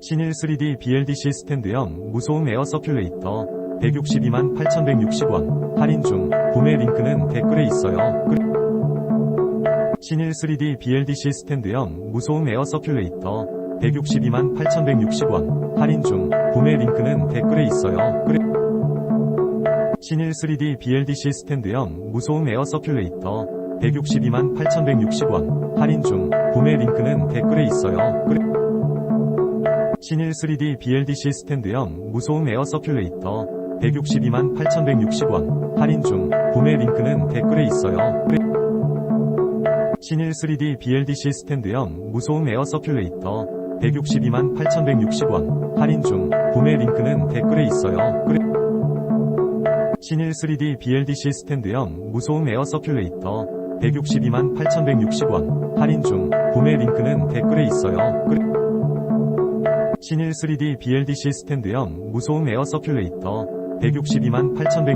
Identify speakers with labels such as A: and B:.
A: 신일 3D BLDC 스탠드형 무소음 에어 서큘레이터 162만 8,160원 할인 중 구매 링크는 댓글에 있어요. 그- 신일 3D BLDC 스탠드형 무소음 에어 서큘레이터 162만 8,160원 할인 중 구매 링크는 댓글에 있어요. 그- 신일 3D BLDC 스탠드형 무소음 에어 서큘레이터 162만 8,160원 할인 중 구매 링크는 댓글에 있어요. 그- 신일 3D BLDC 스탠드형 무소음 에어 서큘레이터 162만 8,160원 할인 중 구매 링크는 댓글에 있어요. 그- 신일 3D BLDC 스탠드형 무소음 에어 서큘레이터 162만 8,160원 할인 중 구매 링크는 댓글에 있어요. 그- 신일 3D BLDC 스탠드형 무소음 에어 서큘레이터 162만 8,160원 할인 중 구매 링크는 댓글에 있어요. 그- 신일 3D BLDC 스탠드형 무소음 에어 서큘레이터 162만 8,160원